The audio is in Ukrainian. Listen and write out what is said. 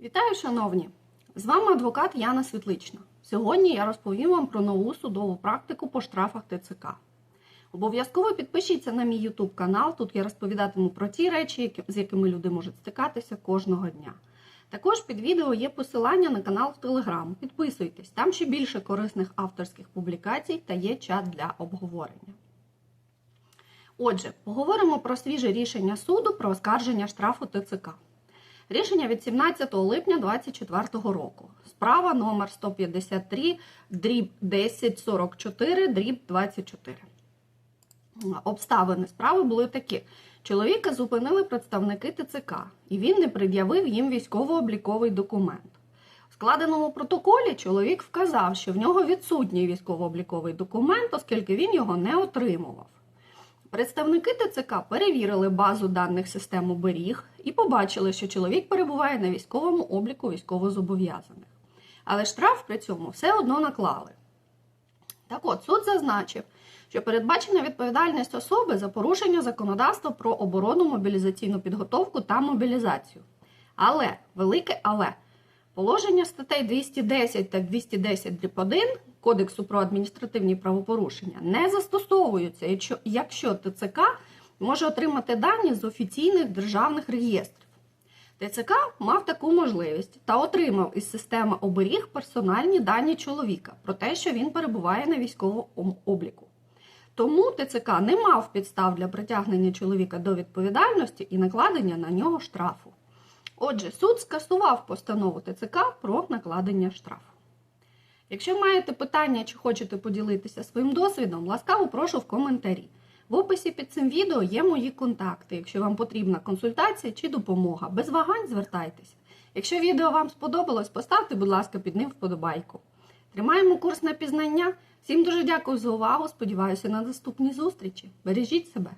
Вітаю, шановні! З вами адвокат Яна Світлична. Сьогодні я розповім вам про нову судову практику по штрафах ТЦК. Обов'язково підпишіться на мій YouTube канал. Тут я розповідатиму про ті речі, з якими люди можуть стикатися кожного дня. Також під відео є посилання на канал в Telegram. Підписуйтесь, там ще більше корисних авторських публікацій та є чат для обговорення. Отже, поговоримо про свіже рішення суду про оскарження штрафу ТЦК. Рішення від 17 липня 2024 року. Справа номер 153, дріб 1044, дріб 24. Обставини справи були такі. Чоловіка зупинили представники ТЦК, і він не пред'явив їм військово-обліковий документ. В складеному протоколі чоловік вказав, що в нього відсутній військово-обліковий документ, оскільки він його не отримував. Представники ТЦК перевірили базу даних систем оберіг і побачили, що чоловік перебуває на військовому обліку військовозобов'язаних. Але штраф при цьому все одно наклали. Так от, суд зазначив, що передбачена відповідальність особи за порушення законодавства про оборону, мобілізаційну підготовку та мобілізацію. Але, велике але, положення статей 210 та 210 дріб 1 Кодексу про адміністративні правопорушення не застосовуються, якщо- ТЦК може отримати дані з офіційних державних реєстрів. ТЦК мав таку можливість та отримав із системи оберіг персональні дані чоловіка про те, що він перебуває на військовому обліку. Тому ТЦК не мав підстав для притягнення чоловіка до відповідальності і накладення на нього штрафу. Отже, суд скасував постанову ТЦК про накладення штрафу. Якщо маєте питання чи хочете поділитися своїм досвідом, ласкаво прошу в коментарі. В описі під цим відео є мої контакти. Якщо вам потрібна консультація чи допомога, без вагань звертайтеся. Якщо відео вам сподобалось, поставте, будь ласка, під ним вподобайку. Тримаємо курс на пізнання. Всім дуже дякую за увагу. Сподіваюся на наступні зустрічі. Бережіть себе!